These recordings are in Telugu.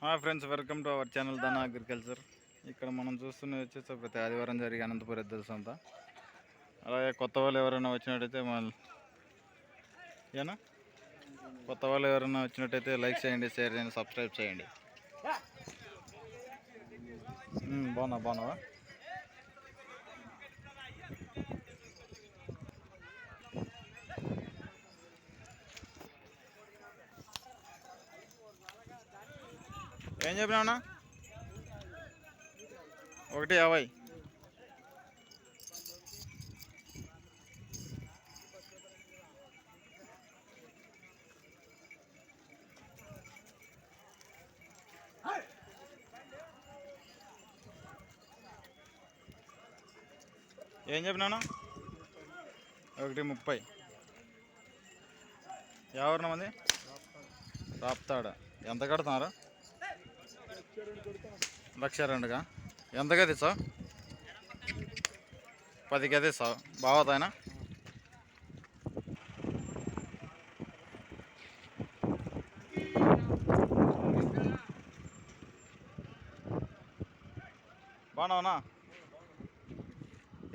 Hi friends welcome to our channel Dhana agriculture ఇక్కడ మనం చూస్తున్నది వచ్చేసి ప్రతి ఆదివారం జరిగే అనంతపురం ఎద్దుల సంత. అలాగే కొత్త వాళ్ళు ఎవరైనా వచ్చినట్టయితే మన ఏనా? కొత్త వాళ్ళు ఎవరైనా వచ్చినట్టయితే లైక్ చేయండి షేర్ చేయండి సబ్స్క్రైబ్ చేయండి. బాగున్నా బాగున్నావా? ఏం చెప్పినావునా ఒకటి యాభై. ఏం చెప్పినాను ఒకటి ముప్పై. ఎవరిన మంది రాప్తాడ? ఎంత కడుతున్నారు? లక్ష రెండుగా? ఎంతగా తెచ్చావు? పదిగా తెచ్చావు. బావతాయన బాగున్నావునా?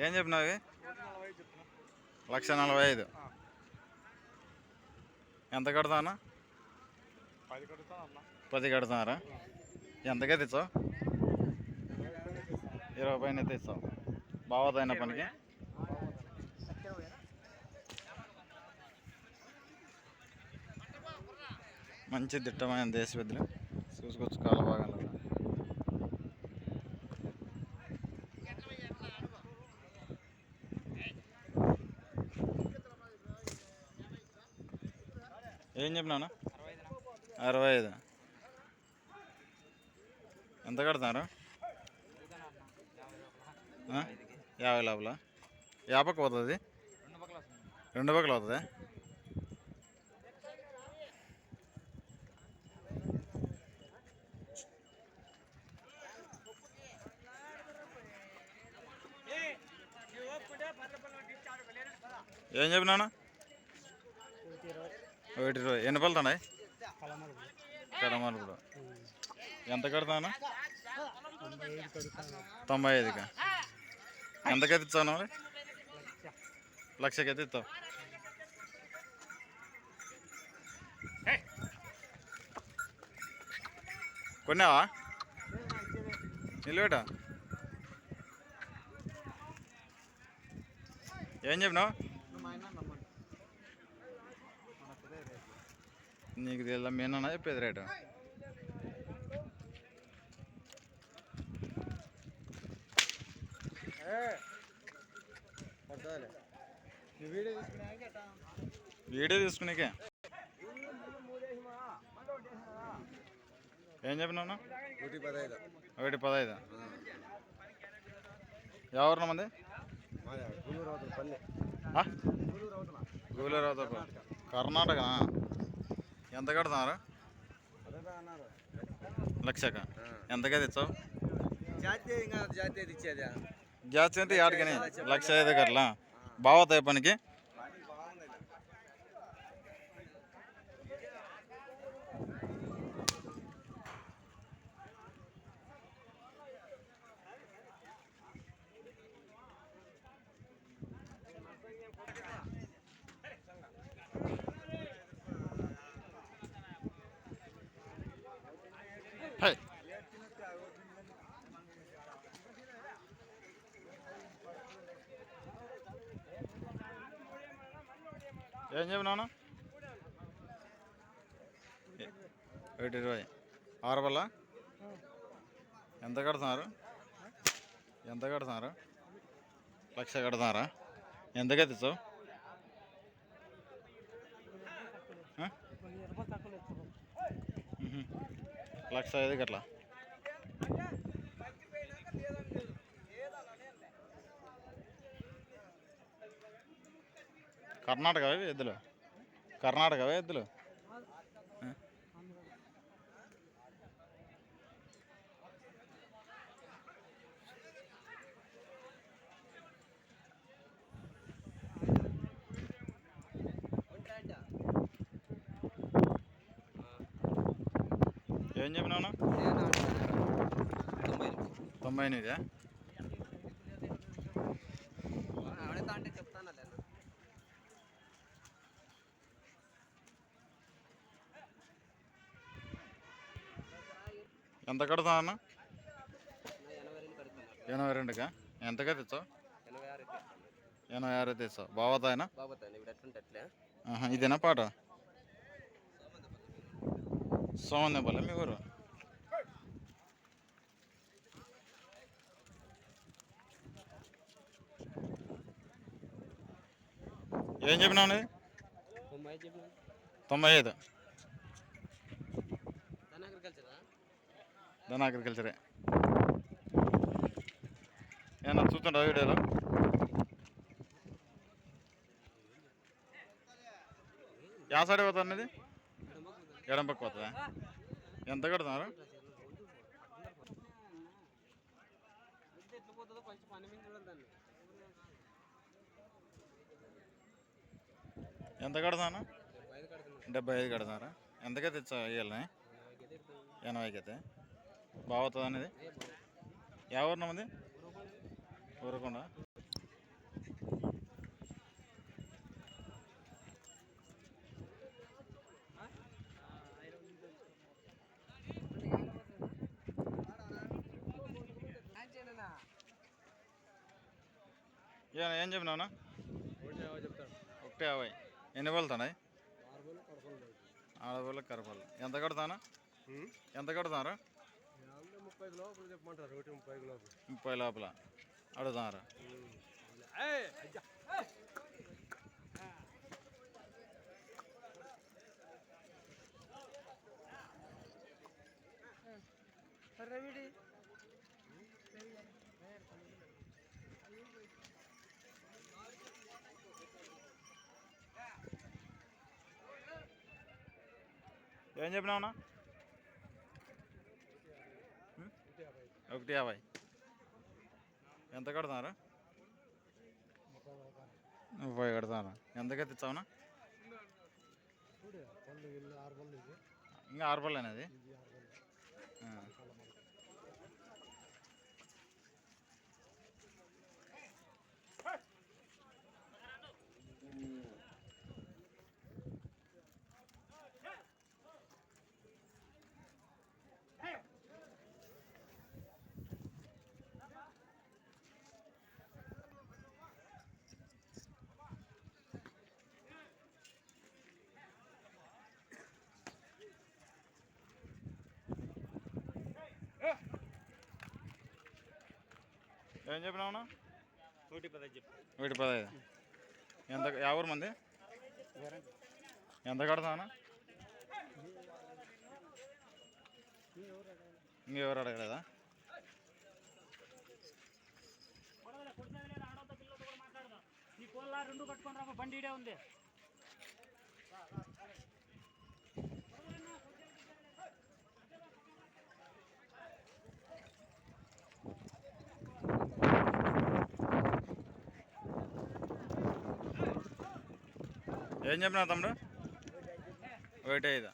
ఏం చెప్పినావు? లక్ష నలభై ఐదు. ఎంత కడతానా పది పది కడతారా? ఎంతగా తెచ్చావు? ఇరవై పైన తెచ్చావు. బావదైన పనికి? మంచి దిట్టమైన దేశ పెద్దలు. చూసుకోవచ్చు కాల బాగా ఏం చెప్పినా అరవై ఐదు. ఎంత కడతారు? యాభై లోపల. యాభైకి పోతుంది? రెండు పక్కల అవుతుంది ఏం చెప్పినాను ఒకటి ఇరవై. ఎన్ని పలుతున్నాయి కడమలు కూడా ఎంత కడతాను తొంభై ఐదుగా ఎంతకైతే ఇచ్చావు మరి? లక్షకైతే ఇస్తావు. కొన్నావా? నిలబెట్టా ఏం చెప్పినావు? నీకు తెలియదా మీనన్నా చెప్పేది రేటు? వీడియో తీసుకునేకే. ఏం చెప్పినావు ఒకటి పదహైదు ఒకటి పదహైదు ఎవరిన మంది? అవతల గూలరావుతో కర్ణాటక ఎంత కడుతున్నారు? లక్షక? ఎంతగా తెచ్చావు? జాతీయ ఇంకా జాతీయ అంటే యాడికని? లక్ష ఐదు గట్లా బావతాయి పనికి ఏం చెప్పినాను ఒకటి ఇరవై. ఆరు వల్ల ఎంత కడుతున్నారు? ఎంత కడుతున్నారు? లక్ష కడుతున్నారా? ఆ? మ్మ్. లక్ష ఐదు గట్లా. కర్ణాటక ఎద్దులు? కర్ణాటక ఎద్దులు? ఏం చెప్పినావు తొంభై తొంభై ఎనిమిదా? ఎంత కడతావు అన్న? ఎనభై రెండు కడుతున్నాను ఎనభై రెండుగా ఎంతగా తెచ్చావు? ఎనభై ఆరు తెచ్చావు. ఆహా, ఇదేనా పాట? సోమందేపల్లి మీ ఊరు. ఏం చెప్పినావు తొంభై ఐదు దాని అగ్రికల్చరా దాని అగ్రికల్చరే ఏమన్నా చూస్తుంటా వీడియోలో? యా సైడ్ పోతుంది ఇది ఎడం పక్క పోతుందా ఎంత కడుతున్నారు? ఎంత కడుతున్నాను డెబ్బై ఐదు కడతారా ఎంతకైతే ఇచ్చా ఇవ్వాలి ఎనభైకి అయితే బాగుతుంది అనేది? యా ఊరు నమ్మది ఊరకొండ. ఏ చెప్పినావునా చెప్తాను ఒకటే యాభై. ఎన్ని పదకొండు ఆడవాళ్ళకి కరపాలి ఎంత కడతానా ఎంత కడతారా ముప్పై లోపల చెప్పమంటారు ఒకటి ముప్పై లోపల. ముప్పై లోపల. అడుగుతారా ఏం చెప్పినావునా ఒకటి యాభై. ఎంత కడతారా? ముప్పై కడతారా? ఎంతకైతే ఇచ్చావునా ఇంకా ఆరు పళ్ళు అనేది? ఇది ఏం చెప్పినావునా ఒకటి పదహైదు చెప్పు. ఒకటి పదహైదు. ఎంత ఎవరు మంది? ఎంత కడతావునా ఇంకెవరు అడగలేదా? కోళ్ళ రెండు కట్టుకొని రా బండి ఈడే ఉంది. ఏం చెప్పిన తమ్ముడు? ఒకటి ఐదు.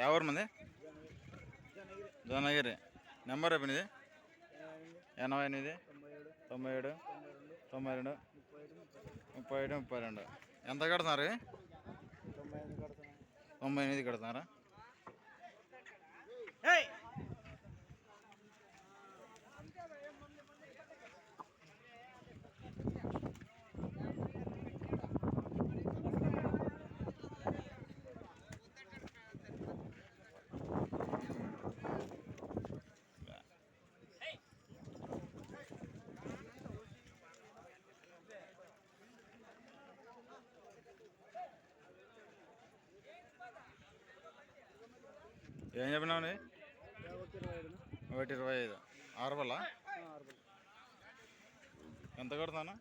ఎవరు మంది జోనగిరి నెంబర్ చెప్పినది ఎనభై ఎనిమిది తొంభై ఏడు తొంభై రెండు ముప్పై ఏడు ముప్పై రెండు ఎంత కడుతున్నారు తొంభై తొంభై ఎనిమిది కడుతున్నారా ఏం చెప్పినావు? ఒకటి ఇరవై ఐదు. ఆరు ఎంత ఒకటి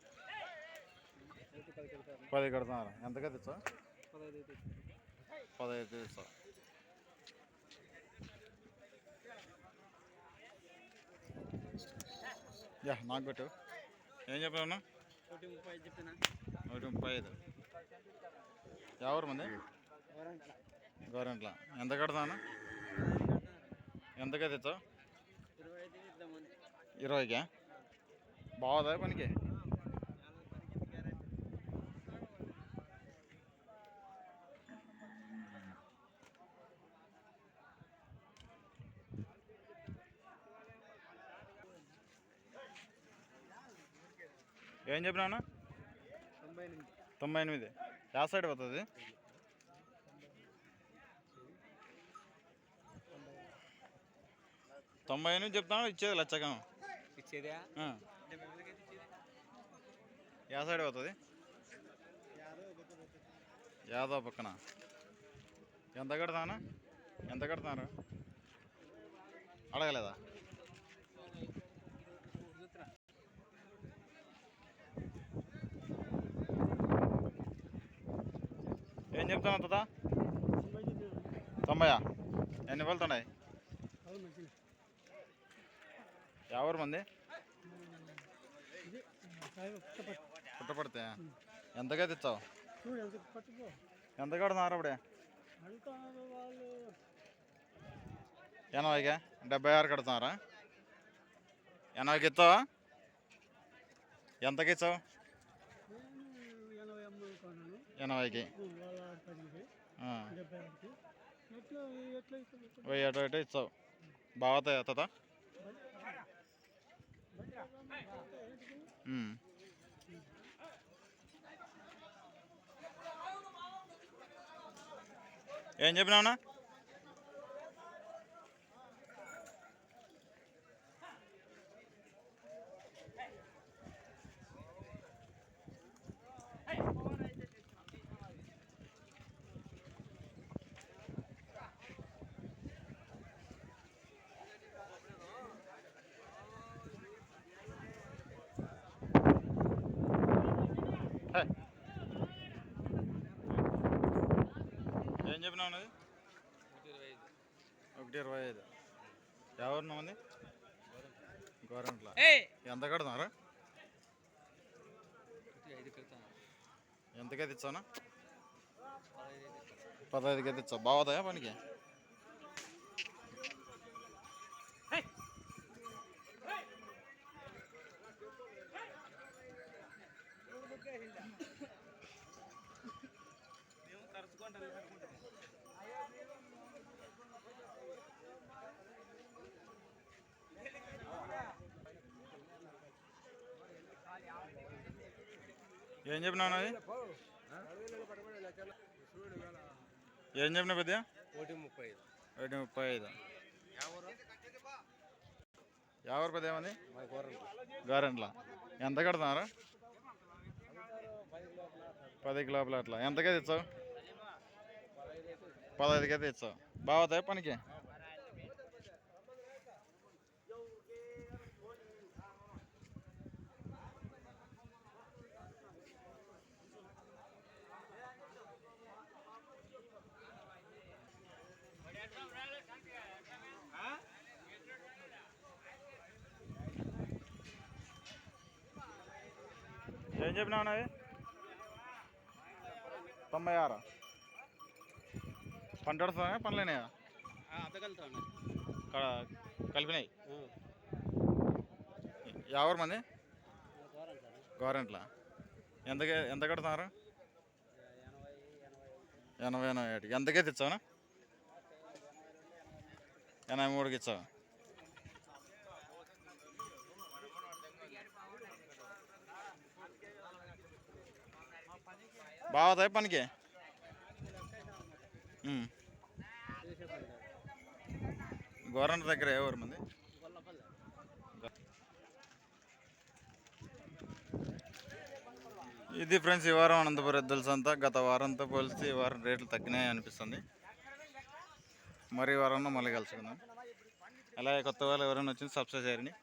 పది కడుతున్నారు ఎంతగా తెచ్చా పదహైదు తెచ్చా యా నాకు పెట్టు. ఏం చెప్పిన. ఒకటి ముప్పై ఐదు. ఎవరు మంది? గవర్నమెంట్లో ఎంత కడతాను పదహైదు ఎంతకైతే ఇచ్చావు ఇరవై ఇరవైకా? బాగుందా పనికి? ఏం చెప్పినా తొంభై ఎనిమిది. తొంభై ఎనిమిది. యా సైడ్ పోతుంది? తొంభై ఎనిమిది చెప్తాను ఇచ్చేది లచ్చకం ఇచ్చేదా. యా సైడ్ పోతుంది. యాదవ్ పక్కన. ఎంత కడతానా? ఎంత కడతారు? అడగలేదా? ఏం చెప్తాను తాత? తొంభయా? ఎన్ని వెళ్తున్నాయి ఎవరు మంది పుట్టపడితే ఎంతగా తెచ్చావు ఎంత కడుతున్నారు అప్పుడే అంటున్నారు డెబ్బై ఆరు కడుతున్నారా ఎనభైకి ఇస్తావా ఎంతకి ఇచ్చావు ఎనభైకి వెయ్యి అటు ఇటు ఇచ్చావు బాగా తాత ఏం చెప్పినావునా ఏం చెప్పినావు అది ఒకటి ఇరవై ఐదు. ఎవరిన ఉంది గవర్నమెంట్లో ఎంత కడుతున్నారా? ఎంతకైతే ఇచ్చానా పదహైదుకి అయితే ఇచ్చావు బాగుతాయా పనికి ఏం చెప్పినావు అది ఏం చెప్పినా పెద్ద ఒకటి ముప్పై ఐదు. ఒకటి ముప్పై ఐదు. ఎవరు పెద్ద ఏమంది? గారెంట్లా ఎంత కడుతున్నారు? పది కిలోపుల అట్లా. ఎంతకైతే ఇచ్చావు? పదహైదుకి అయితే ఇచ్చావు బాగుతాయి పనికి? చెప్పినావు నావి తొంభై ఆరు. పంట వస్తుందా పనులేనాయా అద్దగలుగుతాను కలిపినాయి? ఎవరు మంది? గవర్నమెంట్లా ఎంత ఎంత కడుతున్నారు? ఎనభై ఎనభై ఒకటి. ఎంతకైతే ఇచ్చావునా ఎనభై మూడుకి ఇచ్చావు? బాగుతాయి పనికి? గోరంట దగ్గర ఎవరు మంది ఇది ఫ్రెండ్స్ ఈ వారం అనంతపురం ఎద్దుల సంత. గత వారంతో పోలిస్తే ఈ వారం రేట్లు తగ్గినాయి అనిపిస్తుంది. మరి ఈ వారంలో మళ్ళీ కలుసుకుందాం. అలాగే కొత్త వాళ్ళు ఎవరైనా వచ్చింది సబ్స్క్రైబ్ చేయండి.